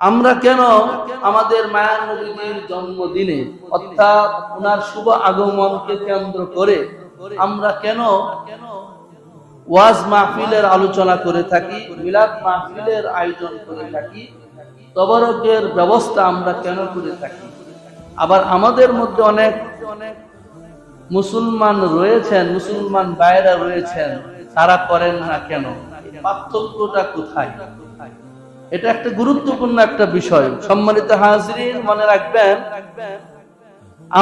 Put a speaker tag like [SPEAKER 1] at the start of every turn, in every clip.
[SPEAKER 1] আমরা কেন আমাদের মায়ার নবীজির জন্মদিনে, অর্থাৎ ওনার শুভ আগমনকে কেন্দ্র করে আমরা কেন ওয়াজ মাহফিলের আলোচনা করে থাকি, মিলাদ মাহফিলের আয়োজন করে থাকি, তবরকের ব্যবস্থা আমরা কেন করে থাকি? আবার আমাদের মধ্যে অনেক অনেক মুসলমান রয়েছেন, মুসলমান বাইরা রয়েছেন, তারা করেন না কেন? পার্থক্যটা কোথায়? এটা একটা গুরুত্বপূর্ণ একটা বিষয়। সম্মানিত হাজরিন, মনে রাখবেন,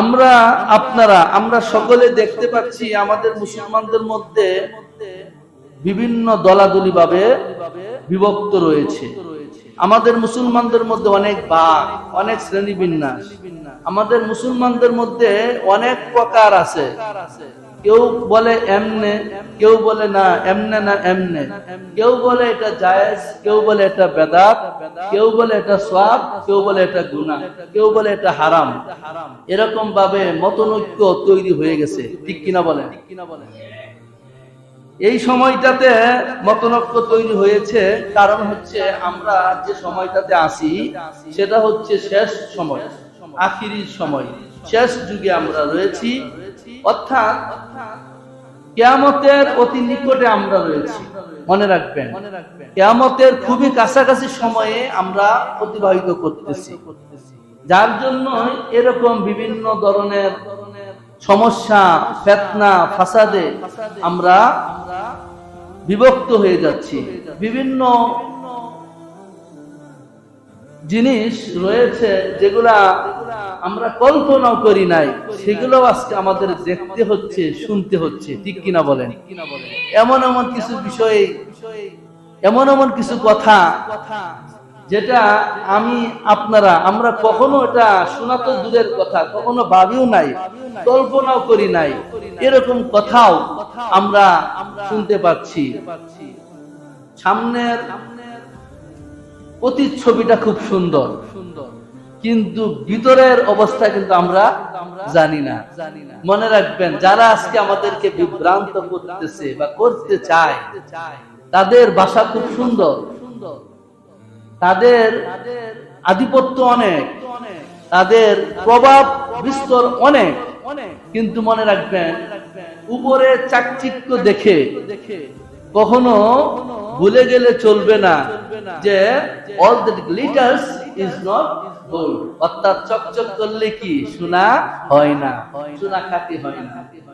[SPEAKER 1] আমরা আপনারা, আমরা সকলে দেখতে পাচ্ছি আমাদের মুসলমানদের মধ্যে বিভিন্ন দলাদলি ভাবে বিভক্ত রয়েছে। আমাদের মুসলমানদের মধ্যে অনেক বাঘ অনেক শ্রেণি বিন্যাস আমাদের মুসলমানদের মধ্যে অনেক প্রকার আছে। কেউ বলে এমনে, কেউ বলে না এমনে না এমনে। কেউ বলে এটা জায়েজ, কেউ বলে এটা বেদাত, কেউ বলে এটা সব কেউ বলে এটা গুনাহ, কেউ বলে এটা হারাম। এরকম ভাবে মতনৈক্য তৈরি হয়ে গেছে। ঠিক কিনা বলে এই সময়টাতে মতনক্য তৈরি হয়েছে, কারণ হচ্ছে আমরা যে সময়টাতে আসি, সেটা হচ্ছে শেষ সময়, আখিরির সময়। শেষ যুগে আমরা রয়েছি। অর্থাৎ কেয়ামতের অতি নিকটে আমরা রয়েছি। মনে রাখবেন, কেয়ামতের খুবই কাছাকাছি সময়ে আমরা অতিবাহিত করতেছি। যার জন্য এরকম বিভিন্ন ধরনের সমস্যা, ফেতনা, ফাসাদে আমরা বিভক্ত হয়ে যাচ্ছি। বিভিন্ন জিনিস রয়েছে যেগুলা আমরা কল্পনাও করি নাই সেগুলো আজকে আমাদের দেখতে হচ্ছে, শুনতে হচ্ছে, ঠিক কিনা বলেন? এমন এমন কিছু বিষয়ে, এমন এমন কিছু কথা যেটা আমি আপনারা, আমরা কখনো এটা শোনা তো দূরের কথা, কখনো ভাবিও নাই, কল্পনাও করি নাই, এরকম কথাও আমরা শুনতে পাচ্ছি। সামনের প্রতিচ্ছবিটা খুব সুন্দর। কিন্তু ভিতরের অবস্থা কিন্তু আমরা জানি না। মনে রাখবেন, যারা আজকে আমাদেরকে বিভ্রান্ত করতেছে বা করতে চায়, তাদের ভাষা খুব সুন্দর। তাদের আধিপত্য অনেক। তাদের প্রভাব বিস্তর অনেক। কিন্তু মনে রাখবেন উপরে চাকচিক্য দেখে কখনো ভুলে গেলে চলবে না যে all the glitters is not gold অর্থাৎ চকচক করলে কি? সোনা হয় না। সোনা খাঁটি হয় না।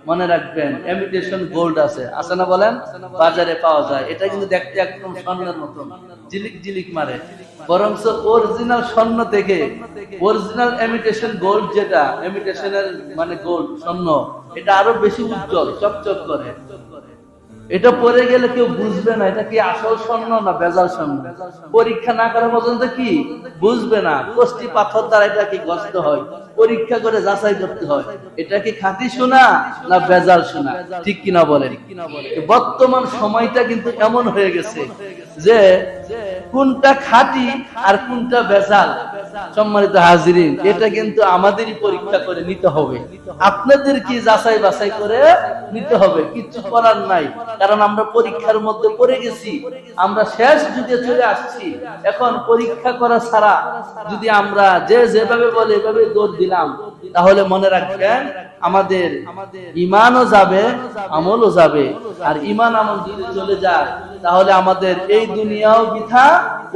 [SPEAKER 1] মনে রাখবেন এমিটেশন গোল্ড আছে। আছে না বলেন? বাজারে পাওয়া যায়। এটা কিন্তু দেখতে একদম স্বর্ণের মতন জিলিক জিলিক মারে। বরং অরিজিনাল স্বর্ণ থেকে অরিজিনাল এমিটেশন গোল্ড যেটা এমিটেশনের মানে গোল্ড স্বর্ণ, এটা আরও বেশি উজ্জ্বল, চকচক করে। এটা পরে গেলে কেউ বুঝবে না, এটা কি আসল স্বর্ণ না বেজাল স্বর্ণ? পরীক্ষা না করা পর্যন্ত কি? বুঝবে না। কষ্টি পাথর দ্বারা এটা কি গস্ত হয়? পরীক্ষা করে যাচাই করতে হয়। এটা কি খাঁটি শোনা না বেজাল শোনা ঠিক কিনা বলে বর্তমান সময়টা কিন্তু এমন হয়ে গেছে যে কোনটা খাঁটি আর কোনটা বেজাল। সম্মানিত হাজিরিন, এটা কিন্তু আমাদেরই পরীক্ষা করে নিতে হবে। আপনাদের কি যাচাই বাছাই করে নিতে হবে? কিছু করার নাই। কারণ আমরা পরীক্ষার মধ্যে পড়ে গেছি। আমরা শেষ যুগে চলে আসছি। এখন পরীক্ষা করা ছাড়া যদি আমরা যে যেভাবে বলে এভাবে দৌড় দিলাম, তাহলে মনে রাখবেন আমাদের ইমানও যাবে, আমলও যাবে। আর ইমান আমল যদি চলে যায়, তাহলে আমাদের এই দুনিয়াও বৃথা,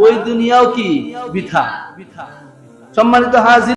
[SPEAKER 1] ওই দুনিয়াও কি? বৃথা। সম্মানিত হাজির